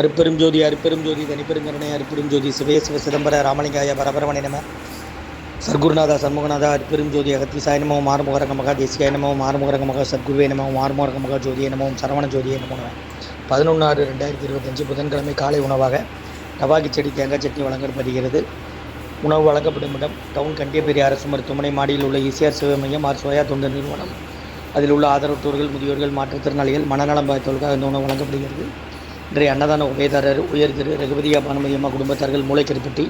அருப்பெரும் ஜோதி அருப்பெரும் ஜோதி தனிப்பெருங்கருணை அருப்பெரும் ஜோதி சிவே சிவ சிதம்பர ராமலிங்காய பரபரமணி நம. சர்க்குருநாதா சண்முகநாதா அருப்பெரும் ஜோதி அகத்தீசாய நமோ மாறுமுகரங்க மகா தேசிகாய நமோ மாறுமுகரங்க மகா சர்க்குருவே நமோ மாறுமுகரங்க மகா ஜோதியை நமோ சரவண ஜோதியை நமோ நம. பதினொன்று ஆறு ரெண்டாயிரத்தி இருபத்தஞ்சு புதன்கிழமை காலை உணவாக நவாகி செடி தேங்காய் சட்னி வழங்கப்படுகிறது உணவு வழங்கப்படும் இடம் டவுன் கண்டியப்பேரி அரசு மருத்துவமனை மாடியில் உள்ள இசிஆர் சேவை மையம் ஆர் சோயா தொண்டு நிறுவனம். அதில் உள்ள ஆதரவற்றோர்கள் முதியோர்கள் மாற்றுத்திறனாளிகள் மனநலம் பாதித்தவர்களுக்காக இந்த உணவு வழங்கப்படுகிறது. இன்றைய அன்னதான உபயதாரர் உயர் திரு ரகுபதியா பானுமதி குடும்பத்தார்கள் மூளைக்கருப்பட்டி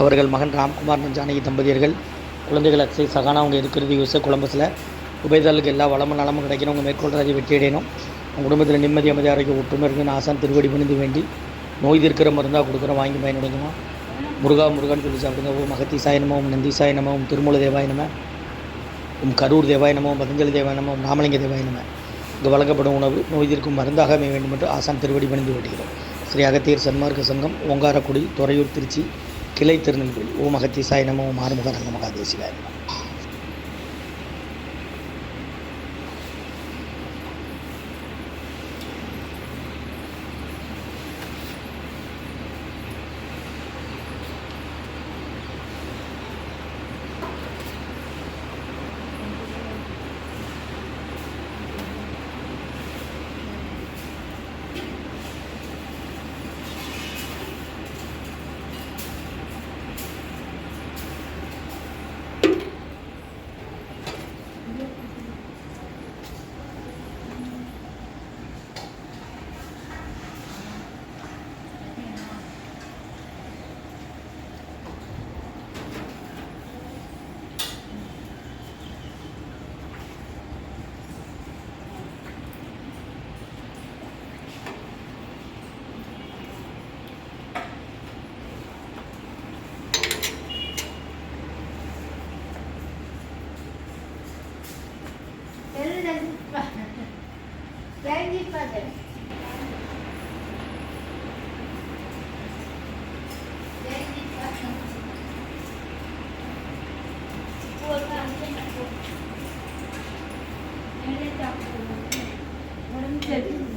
அவர்கள் மகன் ராம்குமார் நஞ்சானகி தம்பதியர்கள் குழந்தைகள் அக்ஸை சகானா அவங்க இருக்கிறது யூச குழம்பஸில் உபயதாரர்களுக்கு எல்லா வளமும் நலமும் கிடைக்கணும். அவங்க மேற்கொள்றதை வெற்றியடையணும் உங்கள் குடும்பத்தில் நிம்மதி அமைதி ஆரோக்கிய ஒற்றுமை இருக்குன்னு ஆசான் திருவடி பணிந்து வேண்டி நோய் தீர்க்கிற மருந்தாக கொடுக்குறோம் வாங்கி பயனடைங்கம்மா முருகா முருகான்னு சொல்லி சாப்பிடுங்க. ஓம் மகத்தீசாய நம ஓம் நந்தீசாய நம ஓம் திருமூல தேவாயனமே உம் கரூர் தேவாயனமும் பதஞ்சலி தேவாய ராமலிங்க தேவாயனமே இங்கு வழங்கப்படும் உணவு நோய் தீர்க்கும் மருந்தாக அமைய வேண்டும் என்று ஆசான் திருவடி பணிந்து வேண்டுகிறோம் ஸ்ரீ அகத்தியர் சன்மார்க்க சங்கம் ஓங்காரக்குடி துறையூர் திருச்சி கிளை திருநெல்வேலி ஓம் அகத்தீசாய நம ஓம் ஆறுமுக ரங்க மகாதேசிகாய நம. de gitme. Ben gitmedim. Ben gitmedim. Oradan gitmedim. Nereye yaptım?